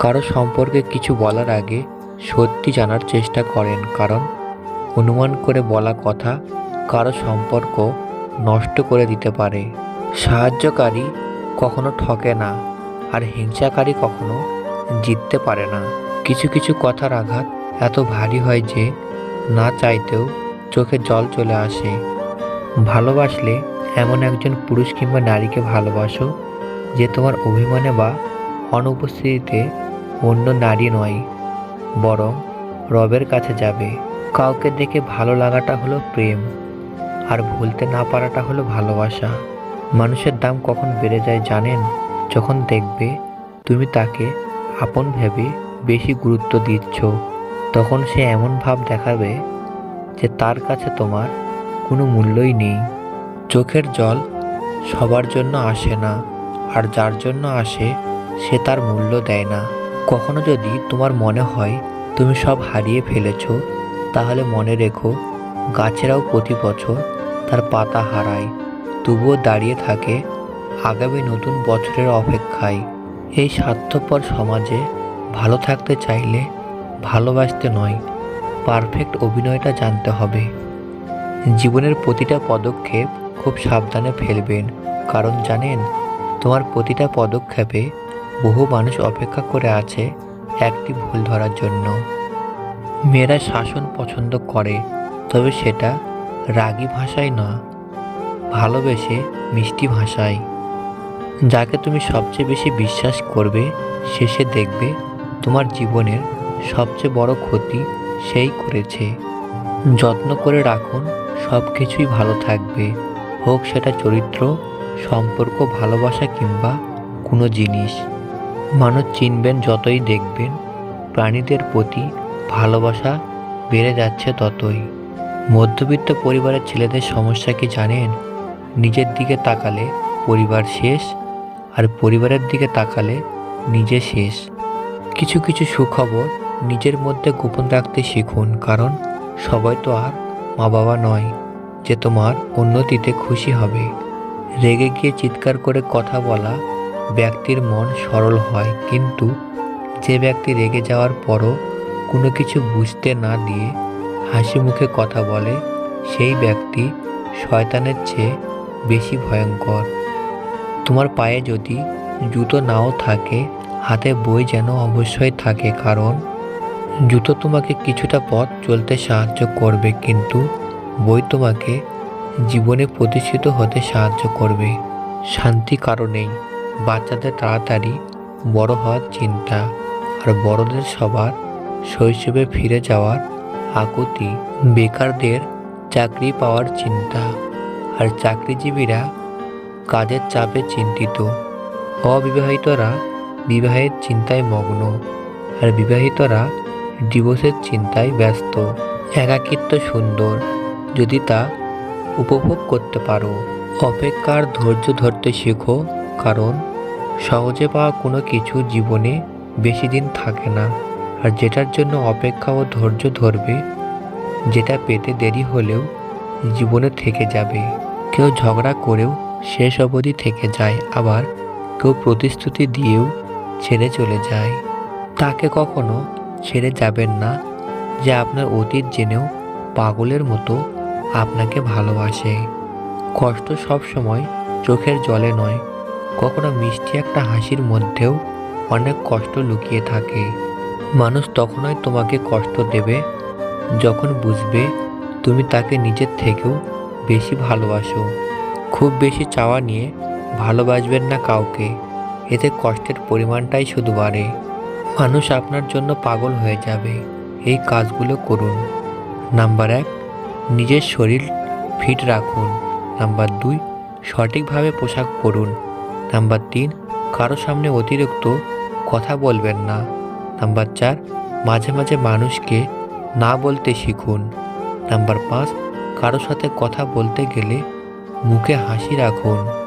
কারও সম্পর্কে কিছু বলার আগে সত্যি জানার চেষ্টা করেন, কারণ অনুমান করে বলা কথা কারও সম্পর্ক নষ্ট করে দিতে পারে। সাহায্যকারী কখনো ঠকে না, আর হিংসাকারী কখনো জিততে পারে না। কিছু কিছু কথার আঘাত এত ভারী হয় যে না চাইতেও চোখে জল চলে আসে। ভালোবাসলে এমন একজন পুরুষ কিংবা নারীকে ভালোবাসো যে তোমার অভিমানে বা অনুপস্থিতিতে অন্য নারী নয়, বরং রবের কাছে যাবে। কাউকে দেখে ভালো লাগাটা হলো প্রেম, আর ভুলতে না পারাটা হলো ভালোবাসা। মানুষের দাম কখন বেড়ে যায় জানেন? যখন দেখবে তুমি তাকে আপন ভেবে বেশি গুরুত্ব দিচ্ছ, তখন সে এমন ভাব দেখাবে যে তার কাছে তোমার কোনো মূল্যই নেই। চোখের জল সবার জন্য আসে না, আর যার জন্য আসে সে তার মূল্য দেয় না। কখনো যদি তোমার মনে হয় তুমি সব হারিয়ে ফেলেছ, তাহলে মনে রেখো, গাছেরাও প্রতি বছর তার পাতা হারায়। তবুও দাঁড়িয়ে থাকে আগামী নতুন বছরের অপেক্ষায়। এই স্বার্থপর সমাজে ভালো থাকতে চাইলে ভালোবাসতে নয়, পারফেক্ট অভিনয়টা জানতে হবে। জীবনের প্রতিটা পদক্ষেপ খুব সাবধানে ফেলবেন, কারণ জানেন, তোমার প্রতিটা পদক্ষেপে বহু মানুষ অপেক্ষা করে আছে একটি ভুল ধরার জন্য। মেয়েরা শাসন পছন্দ করে, তবে সেটা রাগী ভাষায় না। ভালোবেসে মিষ্টি ভাষায়। যাকে তুমি সবচেয়ে বেশি বিশ্বাস করবে শেষে দেখবে তোমার জীবনের সবচেয়ে বড় ক্ষতি সেই করেছে। যত্ন করে রাখুন সব কিছুই ভালো থাকবে। হোক সেটা চরিত্র, সম্পর্ক, ভালোবাসা কিংবা কোনো জিনিস। মানুষ চিনবেন, যতই দেখবেন, প্রাণীদের প্রতি ভালোবাসা বেড়ে যাচ্ছে ততই। মধ্যবিত্ত পরিবারের ছেলেদের সমস্যা কি জানেন? নিজের দিকে তাকালে পরিবার শেষ, আর পরিবারের দিকে তাকালে নিজে শেষ। কিছু কিছু সুখবর নিজের মধ্যে গোপন রাখতে শিখুন, কারণ সবাই তো আর মা বাবা নয় যে তোমার উন্নতিতে খুশি হবে। রেগে গিয়ে চিৎকার করে কথা বলা ব্যক্তির মন সরল হয়, কিন্তু যে ব্যক্তি রেগে যাওয়ার পরও কোনো কিছু বুঝতে না দিয়ে হাসি মুখে কথা বলে, সেই ব্যক্তি শয়তানের চেয়ে বেশি ভয়ঙ্কর। তোমার পায়ে যদি জুতো নাও থাকে, হাতে বই যেন অবশ্যই থাকে, কারণ জুতো তোমাকে কিছুটা পথ চলতে সাহায্য করবে, কিন্তু বই তোমাকে জীবনে প্রতিষ্ঠিত হতে সাহায্য করবে। শান্তি কারণেই বাচ্চাদের তাড়াতাড়ি বড় হওয়ার চিন্তা আর বড়দের সবার শৈশবে ফিরে যাওয়ার আকুতি। বেকারদের চাকরি পাওয়ার চিন্তা আর চাকরিজীবীরা কাজের চাপে চিন্তিত। অবিবাহিতরা বিবাহের চিন্তায় মগ্ন আর বিবাহিতরা ডিভোর্সের চিন্তায় ব্যস্ত। একাকিত্ব সুন্দর, যদি তা উপভোগ করতে পারো। অপেক্ষার ধৈর্য ধরতে শেখো। কারণ সহজে পাওয়া কোনো কিছু জীবনে বেশি দিন থাকে না। আর যেটার জন্য অপেক্ষা ও ধৈর্য ধরবে, যেটা পেতে দেরি হলেও জীবনে থেকে যাবে। কেউ ঝগড়া করেও শেষ অবধি থেকে যায়, আবার কেউ প্রতিশ্রুতি দিয়েও ছেড়ে চলে যায়। তাকে কখনো ছেড়ে যাবেন না যে আপনার অতীত জেনেও পাগলের মতো আপনাকে ভালোবাসে। কষ্ট সব সময় চোখের জলে নয় কখনো মিষ্টি একটা হাসির মধ্যেও অনেক কষ্ট লুকিয়ে থাকে। মানুষ তখনই তোমাকে কষ্ট দেবে যখন বুঝবে তুমি তাকে নিজের থেকেও বেশি ভালোবাসো। খুব বেশি চাওয়া নিয়ে ভালোবাসবেন না কাউকে। এতে কষ্টের পরিমাণটাই শুধু বাড়ে। মানুষ আপনার জন্য পাগল হয়ে যাবে। এই কাজগুলো করুন। নাম্বার এক, নিজের শরীর ফিট রাখুন। নাম্বার দুই, সঠিকভাবে পোশাক পরুন। নাম্বার তিন, কারও সামনে অতিরিক্ত কথা বলবেন না। নাম্বার চার, মাঝে মাঝে মানুষকে না বলতে শিখুন। নাম্বার পাঁচ, কারও সাথে কথা বলতে গেলে মুখে হাসি রাখুন।